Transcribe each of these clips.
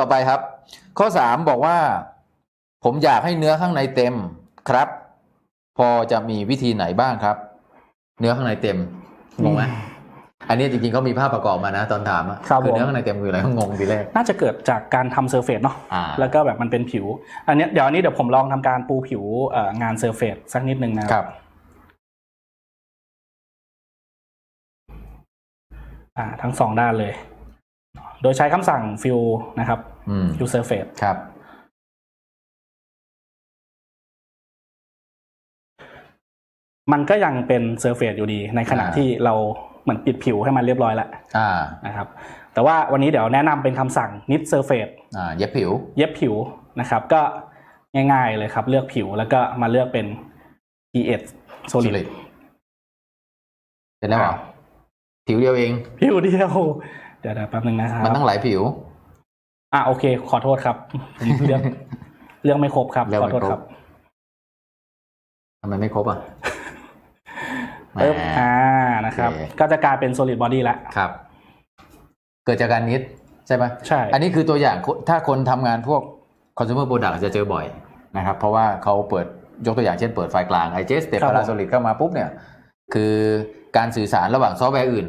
ต่อไปครับ ข้อสามบอกว่า ผมอยากให้เนื้อข้างในเต็มครับ พอจะมีวิธีไหนบ้างครับ เนื้อข้างในเต็มงงไหมอันนี้จริงๆเขามีภาพประกอบมานะตอนถามอะครับคือผมเนื้อข้างในเต็มคืออะไรเขางงทีแรกน่าจะเกิดจากการทำเซอร์เฟซเนาะอ่าแล้วก็แบบมันเป็นผิว อันเนี้ยเดี๋ยวอันนี้เดี๋ยวผมลองทำการปูผิวเอ่องานเซอร์เฟซสักนิดนึงนะครับ อ่าทั้งสองด้านเลย โดยใช้คำสั่งฟิลนะครับอืมฟิลเซอร์เฟซครับ มันก็ยังเป็นเซอร์เฟซอยู่ดี ในขณะอ่าที่เราเหมือนปิดผิวให้มันเรียบร้อยแล้วอ่านะครับ แต่ว่าวันนี้เดี๋ยวแนะนำเป็นคำสั่ง knit surface อ่าเย็บผิว เย็บผิวนะครับ ก็ง่ายๆเลยครับ เลือกผิวแล้วก็มาเลือกเป็น PS solid solid เป็นแล้วเหรอผิวเดียวเอง ผิวเดียว เดี๋ยวๆแป๊บนึงนะครับมันตั้งหลายผิว อะโอเค ขอโทษครับผมเลือกเลือกไม่ครบครับเลือกขไม่อโทษครบครับทำไมไม่ครบอะแหมปึ๊บอ่านะครับโอเคก็จะกลายเป็น solid body แล้วครับ เกิดจากการนิดใช่ไหมใช่ อันนี้คือตัวอย่างถ้าคนทำงานพวก consumer product จะเจอบ่อยนะครับ เพราะว่าเขาเปิดยกตัวอย่างเช่นเปิดไฟล์กลาง i j s t e p ครับ p a r a solid เข้ามาปุ๊บเนี่ย คือการสื่อสารระหว่างซอฟต์แวร์อื่น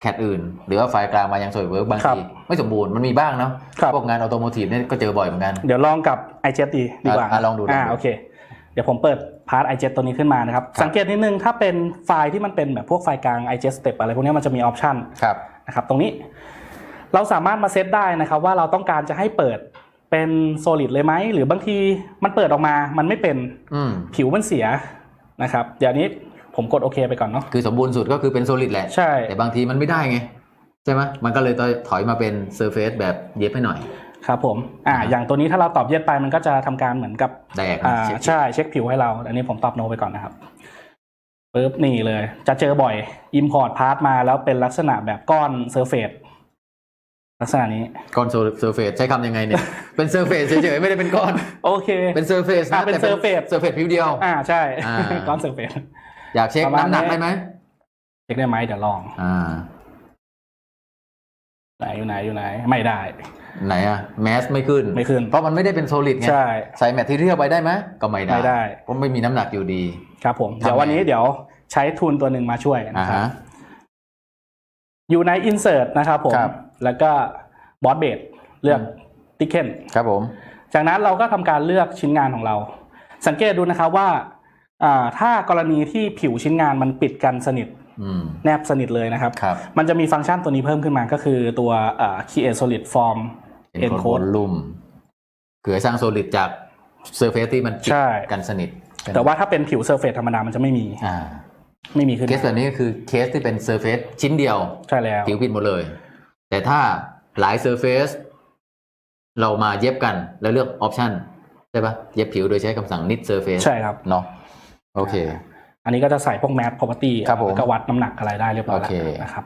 แคดอื่น หรือว่าไฟล์กลางมายัง SolidWorks บางทีไม่สมบูรณ์มันมีบ้างเนาะครับพวกงานออโตโมทีฟเนี่ยก็เจอบ่อยเหมือนกัน เดี๋ยวลองกับ i j e t ดีดีกว่าอะลองดูลองดูอ่าโอเค เดี๋ยวผมเปิดพาร์ท i j e t ตัวนี้ขึ้นมานะครับครับ สังเกตนิดนึงถ้าเป็นไฟล์ที่มันเป็นแบบพวกไฟล์กลาง i j e t step อะไรพวกนี้มันจะมีออปชันครับนะครับตรงนี้เราสามารถมาเซตได้นะครับว่าเราต้องการจะให้เปิดเป็น solid เลยไหมหรือบางทีมันเปิดออกมามันไม่เป็นอืมผิวมันเสียนะครับเดี๋ยวนี้ ผมกดโอเคไปก่อนเนาะคือสมบูรณ์สุดก็คือเป็น solid แหละ ใช่ แต่บางทีมันไม่ได้ไง ใช่ไหมมันก็เลยถอยมาเป็น surface แบบเย็บให้หน่อยครับผมอ่าอ่าอย่างตัวนี้ถ้าเราตอบเย็ดไปมันก็จะทำการเหมือนกับแดกอ่าเช็คใช่เช็คผิวให้เรา อันนี้ผมตอบโนไปก่อนนะครับปึ๊บนี่เลย จะเจอบ่อย Import Part มาแล้วเป็นลักษณะแบบก้อน Surface ลักษณะนี้ก้อน surface ใช้คำยังไงเนี่ย เป็น surface เฉยๆ ไม่ได้เป็นก้อน โอเค เป็น surface อะนะเป็นแต่ surface surface ผิวเดียว อ่าใช่อ่าก้อน Surface อยากเช็คประมาณน้ำหนักนี้ได้ไหมเช็คได้ไหมเดี๋ยวลอง อ่า ไหนอยู่ไหนอยู่ไหน ไม่ได้ ไหนอะแมสไม่ขึ้นไม่ขึ้น เพราะมันไม่ได้เป็น solid ไงใช่ใส่แมททีเรียลไปได้ไหมก็ไม่ได้ไม่ได้เพราะไม่มีน้ำหนักอยู่ดี ครับผมทำไงเดี๋ยววันนี้เดี๋ยวใช้ทูลตัวหนึ่งมาช่วยอ่านะครับฮะอยู่ใน Insert นะครับผมครับแล้วก็ Boss Base เลือก t i c k e n ครับผม จากนั้นเราก็ทำการเลือกชิ้นงานของเรา สังเกตดูนะครับว่าอ่า ถ้ากรณีที่ผิวชิ้นงานมันปิดกันสนิทอืมแนบสนิทเลยนะครับครับมันจะมีฟังก์ชันตัวนี้เพิ่มขึ้นมาก็คือตัวอ่า Create Solid Form เป็น Encode ลุ่มคือให้สร้าง solid จาก surface ที่มันติดใช่กันสนิท แต่ว่าถ้าเป็นผิว Surface ธรรมดามันจะไม่มีอ่าไม่มีขึ้นเคสแบบนี้ก็คือเคสที่เป็น surface ชิ้นเดียวใช่แล้วผิวผิดหมดเลย แต่ถ้าหลาย surface เรามาเย็บกันแล้วเลือก option ใช่ปะเย็บผิวโดยใช้คำสั่ง knit surface ใช่ครับเนาะ โอเค อันนี้ก็จะใส่พวก Math Property ครับผม แล้วก็วัดน้ำหนักอะไรได้เรียบร้อยโอเคแล้วนะครับ